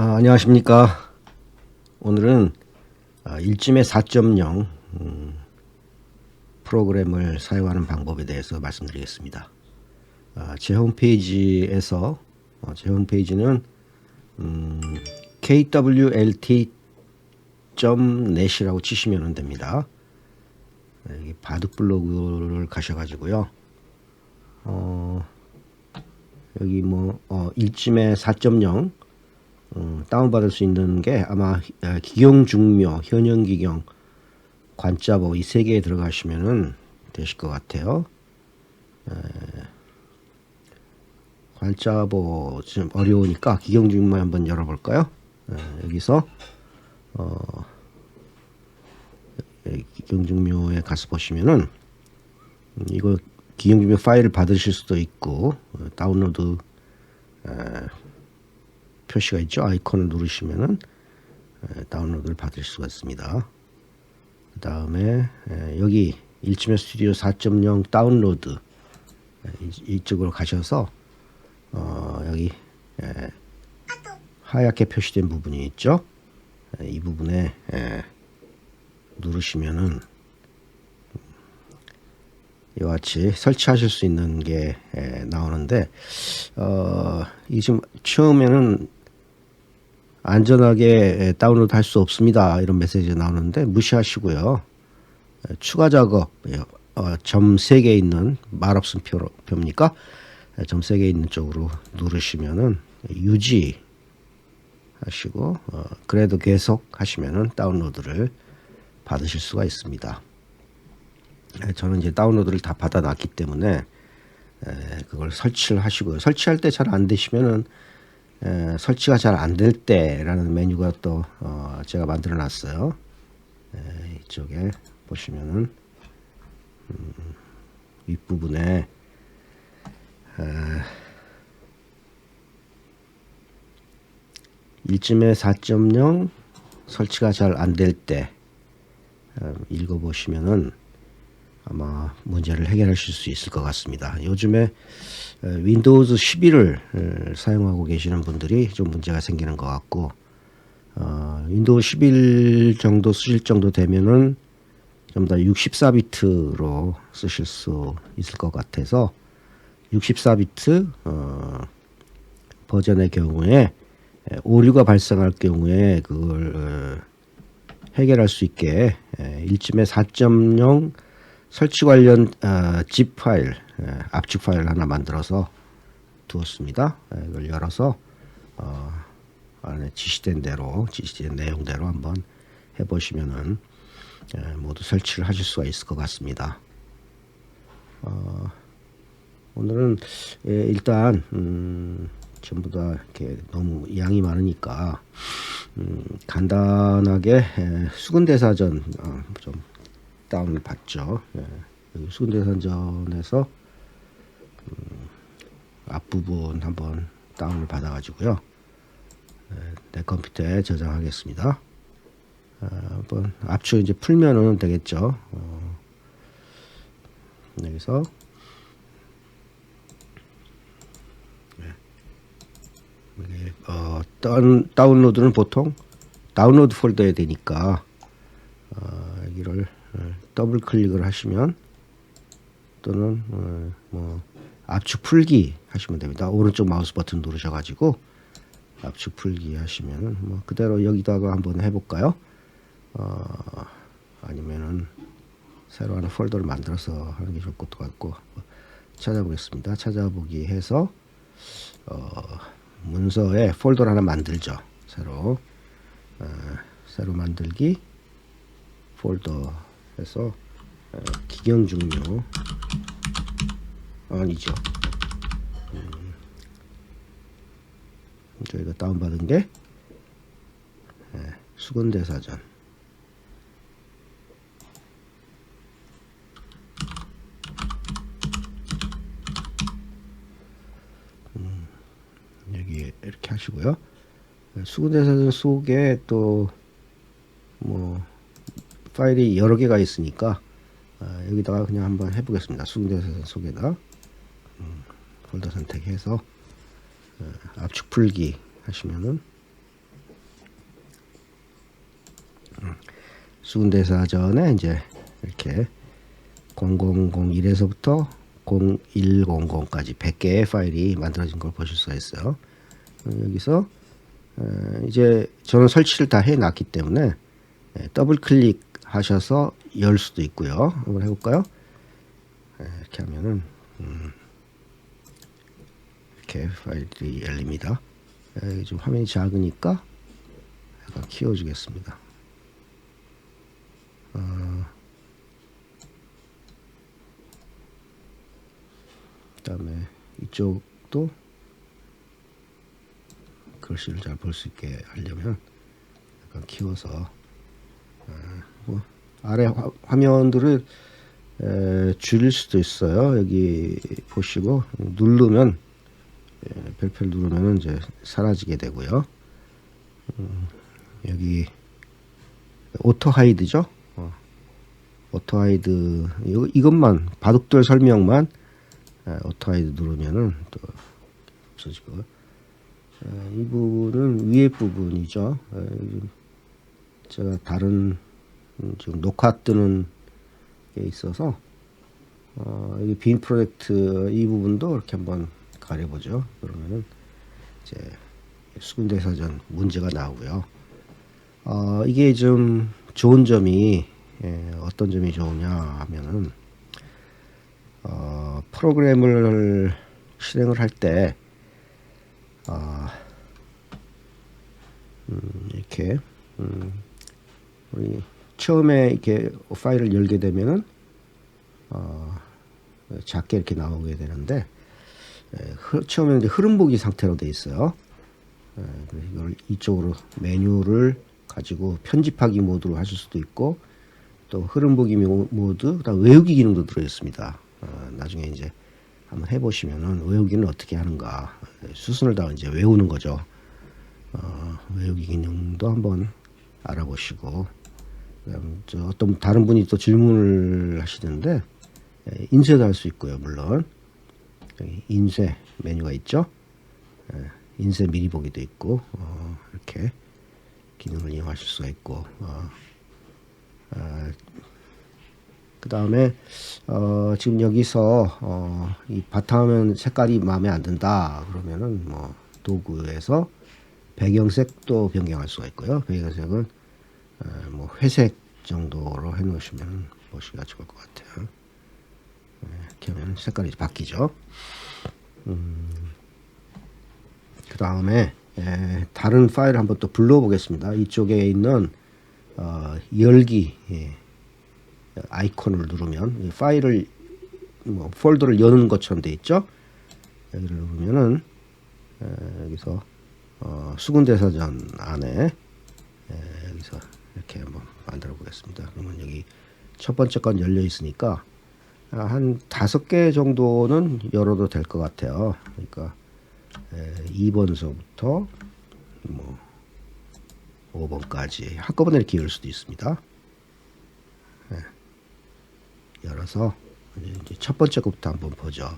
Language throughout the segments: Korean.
아, 안녕하십니까. 오늘은 아, 일침의 4.0 음, 프로그램을 사용하는 방법에 대해서 말씀드리겠습니다. 아, 제 홈페이지에서 어, 제 홈페이지는 음, kwlt.net이라고 치시면 됩니다. 네, 여기 바둑 블로그를 가셔가지고요. 어, 여기 뭐 어, 일침의 4.0 어, 다운받을 수 있는 게 아마 어, 기경 중묘, 현형 기경, 관자보 이 세 개에 들어가시면은 되실 것 같아요. 에, 관자보 좀 어려우니까 기경 중묘 한번 열어볼까요? 에, 여기서 어, 에, 기경 중묘에 가서 보시면은 음, 이거 기경 중묘 파일을 받으실 수도 있고 어, 다운로드 에, 표시가 있죠. 아이콘을 누르시면은 에, 다운로드를 받을 수가 있습니다. 그 다음에 여기 일침의 스튜디오 4.0 다운로드 이쪽으로 가셔서 어, 여기 에, 하얗게 표시된 부분이 있죠. 에, 이 부분에 에, 누르시면은 이와 같이 설치하실 수 있는 게 에, 나오는데 어, 이 지금 처음에는 안전하게 다운로드 할 수 없습니다. 이런 메시지가 나오는데 무시하시고요. 에, 추가 작업 어, 점 3개 있는 말없음 표, 표입니까? 에, 점 3개 있는 쪽으로 누르시면은 유지 하시고 어, 그래도 계속 하시면은 다운로드를 받으실 수가 있습니다. 에, 저는 이제 다운로드를 다 받아놨기 때문에 에, 그걸 설치를 하시고요. 설치할 때 잘 안 되시면은 에, 설치가 잘 안 될 때라는 메뉴가 또 어, 제가 만들어 놨어요. 에, 이쪽에 보시면은 음, 윗부분에 에, 일침의 4.0 설치가 잘 안 될 때 읽어보시면은 아마 문제를 해결하실 수 있을 것 같습니다. 요즘에 에, 윈도우즈 11을 사용하고 계시는 분들이 좀 문제가 생기는 것 같고 어, 윈도우 11 정도 쓰실 정도 되면은 좀 더 64비트로 쓰실 수 있을 것 같아서 64비트 어, 버전의 경우에 에, 오류가 발생할 경우에 그걸 어, 해결할 수 있게 에, 일침의 4.0 설치 관련 어, zip 파일, 에, 압축 파일 하나 만들어서 두었습니다. 에, 이걸 열어서 어, 안에 지시된 대로 지시된 내용대로 한번 해보시면은 에, 모두 설치를 하실 수가 있을 것 같습니다. 어, 오늘은 예, 일단 음, 전부 다 이렇게 너무 양이 많으니까 음, 간단하게 에, 수근대사전 어, 좀 다운을 받죠. 예, 여기 수근대사전에서 음, 앞부분 한번 다운을 받아가지고요. 예, 내 컴퓨터에 저장하겠습니다. 아, 한번 압축 이제 풀면은 되겠죠. 어, 여기서 이게 어, 다운, 다운로드는 보통 다운로드 폴더에 되니까 어, 여기를 어, 더블 클릭을 하시면 또는 어, 뭐 압축 풀기 하시면 됩니다. 오른쪽 마우스 버튼 누르셔가지고 압축 풀기 하시면 뭐 그대로 여기다가 한번 해볼까요? 어, 아니면은 새로 하나 폴더를 만들어서 하는 게 좋을 것도 같고 뭐 찾아보겠습니다. 찾아보기 해서 어, 문서에 폴더를 하나 만들죠. 새로 어, 새로 만들기 폴더 해서 어, 기경 중요 아니죠. 음, 저희가 다운받은 게 예, 수건대사전 여기 이렇게 하시고요. 수군대사전 속에 또뭐 파일이 여러 개가 있으니까 어, 여기다가 그냥 한번 해보겠습니다. 수동대선 속에다 음, 폴더 선택해서 어, 압축 풀기 하시면은 음, 수군대사전에 이제 이렇게 0001에서부터 0100까지 100개의 파일이 만들어진 걸 보실 수가 있어요. 어, 여기서 이제 저는 설치를 다 해놨기 때문에 예, 더블 클릭 하셔서 열 수도 있고요. 한번 해볼까요? 예, 이렇게 하면은 음, 이렇게 파일이 열립니다. 예, 좀 화면이 작으니까 약간 키워주겠습니다. 어, 그다음에 이쪽도 글씨를 잘 볼 수 있게 하려면 약간 키워서 어, 뭐 아래 화, 화면들을 에, 줄일 수도 있어요. 여기 보시고 누르면 예, 별표를 누르면 이제 사라지게 되고요. 음, 여기 오토 하이드죠. 어, 오토 하이드 이것만 바둑돌 설명만 에, 오토 하이드 누르면은 또 없어지고 에, 이 부분은 위에 부분이죠. 에, 지금 제가 다른 음, 지금 녹화 뜨는 게 있어서 어, 여기 빈 프로젝트 이 부분도 이렇게 한번 가려보죠. 그러면은 이제 수군대사전 문제가 나오고요. 어, 이게 좀 좋은 점이 예, 어떤 점이 좋으냐 하면은 어, 프로그램을 실행을 할때 어, 음, 이렇게 음, 우리 처음에 이렇게 파일을 열게 되면은 어, 작게 이렇게 나오게 되는데 에, 흐, 처음에는 이제 흐름 보기 상태로 돼 있어요. 에, 그래서 이걸 이쪽으로 메뉴를 가지고 편집하기 모드로 하실 수도 있고 또 흐름 보기 모- 모드, 그다음 외우기 기능도 들어 있습니다. 어, 나중에 이제 한번 해보시면은 외우기는 어떻게 하는가 에, 수순을 다 이제 외우는 거죠. 어, 외우기 기능도 한번 알아보시고 저 어떤 다른 분이 또 질문을 하시는데 에, 인쇄도 할 수 있고요 물론. 인쇄 메뉴가 있죠? 에, 인쇄 미리 보기도 있고 어, 이렇게 기능을 이용하실 수가 있고 어, 그 다음에 어, 지금 여기서 어, 이 바탕화면 색깔이 마음에 안 든다. 그러면은 뭐 도구에서 배경색도 변경할 수가 있고요. 배경색은 어, 뭐 회색 정도로 해 놓으시면 보시기가 좋을 것 같아요. 네, 이렇게 하면 색깔이 바뀌죠. 그 다음에 다른 파일을 한번 또 불러보겠습니다. 이쪽에 있는 어, 열기 예, 아이콘을 누르면 이 파일을 뭐 폴더를 여는 것처럼 돼 있죠. 여기를 누르면은 에, 여기서 어, 수군대사전 안에 에, 여기서 이렇게 한번 만들어 보겠습니다. 그러면 여기 첫 번째 건 열려 있으니까 아, 한 다섯 개 정도는 열어도 될 것 같아요. 그러니까 에, 2번서부터 뭐 5번까지 한꺼번에 이렇게 열 수도 있습니다. 네. 열어서 이제 첫 번째 것부터 한번 보죠.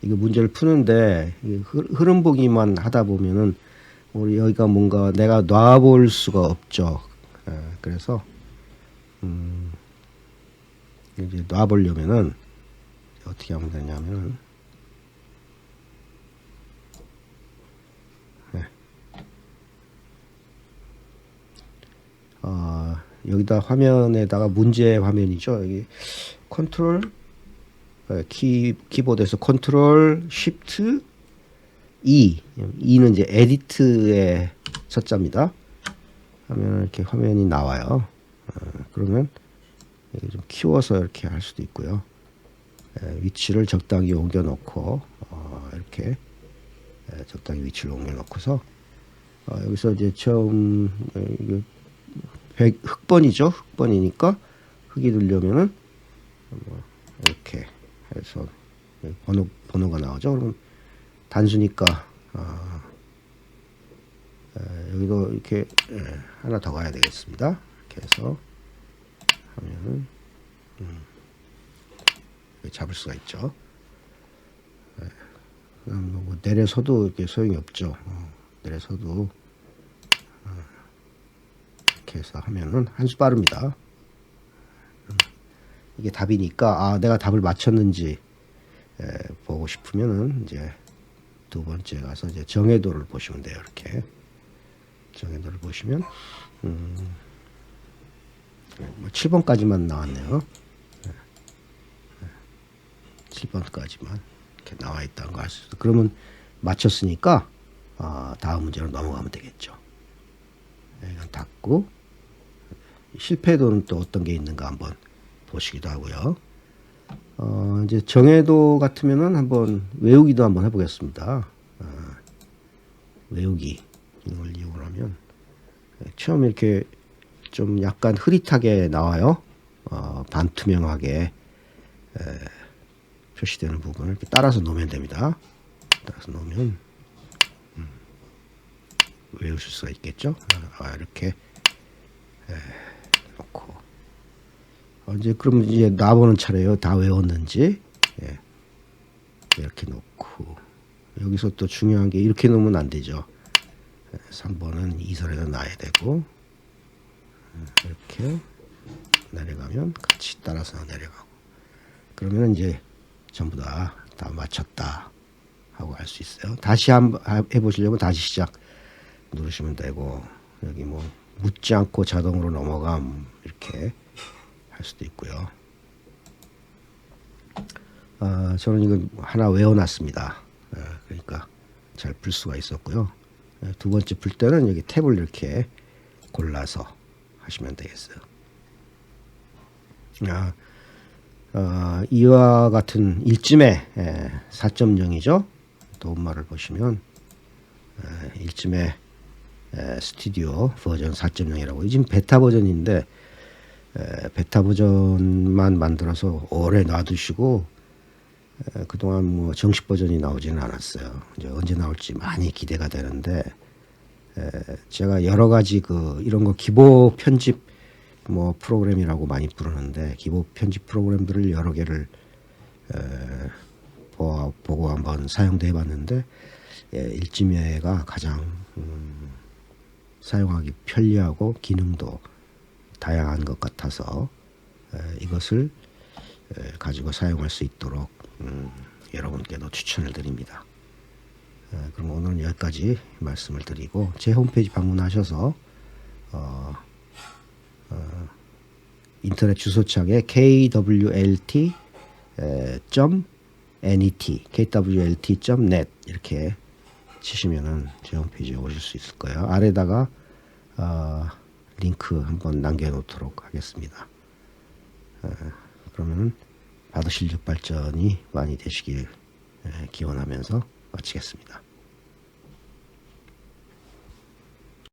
이게 문제를 푸는데 흐름 보기만 하다 보면은 우리 여기가 뭔가 내가 놔볼 수가 없죠. 예, 그래서 음, 이제 놔보려면은 어떻게 하면 되냐면은 어, 여기다 화면에다가 문제 화면이죠. 여기 컨트롤 어, 키 키보드에서 컨트롤 쉬프트 E E는 이제 에디트의 첫자입니다. 하면 이렇게 화면이 나와요. 어, 그러면 좀 키워서 이렇게 할 수도 있고요. 에, 위치를 적당히 옮겨 놓고 어, 이렇게 에, 적당히 위치를 옮겨 놓고서 어, 여기서 이제 처음 어, 흑번이죠. 흑번이니까 흑이 들려면은 뭐 이렇게 해서 번호 번호가 나오죠. 그러면 단수니까 아, 에, 여기도 이렇게 에, 하나 더 가야 되겠습니다. 이렇게 해서 하면은 음, 잡을 수가 있죠. 에, 그다음 뭐 내려서도 이렇게 소용이 없죠. 어, 내려서도 이렇게 해서 하면은 한 수 빠릅니다. 이게 답이니까 아 내가 답을 맞췄는지 에, 보고 싶으면은 이제 두 번째 가서 이제 정해도를 보시면 돼요. 이렇게 정해도를 보시면 음, 뭐 7번까지만 나왔네요. 7번까지만 이렇게 나와 있다는 거 알 수 있어. 그러면 맞췄으니까 아, 다음 문제로 넘어가면 되겠죠. 네, 이건 닫고 실패도는 또 어떤 게 있는가 한번 보시기도 하고요. 어, 이제 정해도 같으면은 한번 외우기도 한번 해보겠습니다. 아, 외우기 이걸 이용하면 처음 이렇게 좀 약간 흐릿하게 나와요. 어, 반투명하게 에, 표시되는 부분을 이렇게 따라서 놓으면 됩니다. 따라서 놓으면 음, 외우실 수가 있겠죠. 아, 이렇게 에, 놓고 어, 이제 그럼 이제 나보는 차례요. 다 외웠는지 예. 이렇게 놓고 여기서 또 중요한 게 이렇게 놓으면 안 되죠. 3번은 이선에다 놔야 되고 음, 이렇게 내려가면 같이 따라서 내려가고 그러면 이제 전부 다 다 맞췄다 하고 할수 있어요. 다시 한번 해보시려면 다시 시작 누르시면 되고 여기 뭐 묻지 않고 자동으로 넘어감 이렇게 할 수도 있고요. 아, 저는 이거 하나 외워놨습니다. 예, 그러니까 잘 풀 수가 있었고요. 예, 두 번째 풀 때는 여기 탭을 이렇게 골라서 하시면 되겠어요. 아, 어, 이와 같은 예, 4.0이죠. 도움말을 보시면 예, 일침의 에, 스튜디오 버전 4.0이라고 지금 베타 버전인데 에, 베타 버전만 만들어서 오래 놔두시고 에, 그동안 뭐 정식 버전이 나오지는 않았어요. 이제 언제 나올지 많이 기대가 되는데 에, 제가 여러 가지 그 이런 거 기보 편집 뭐 프로그램이라고 많이 부르는데 기보 편집 프로그램들을 여러 개를 보고 한번 사용도 해봤는데 예, 일지매가 가장 음, 사용하기 편리하고 기능도 다양한 것 같아서 에, 이것을 에, 가지고 사용할 수 있도록 음, 여러분께도 추천을 드립니다. 에, 그럼 오늘은 여기까지 말씀을 드리고 제 홈페이지 방문하셔서 어, 어, 인터넷 주소창에 kwlt 에, 점 net kwlt.net 이렇게 치시면은 제 홈페이지에 오실 수 있을 거예요. 아래다가 어, 링크 한번 남겨놓도록 하겠습니다. 어, 그러면은 바도 실력 발전이 많이 되시길 에, 기원하면서 마치겠습니다.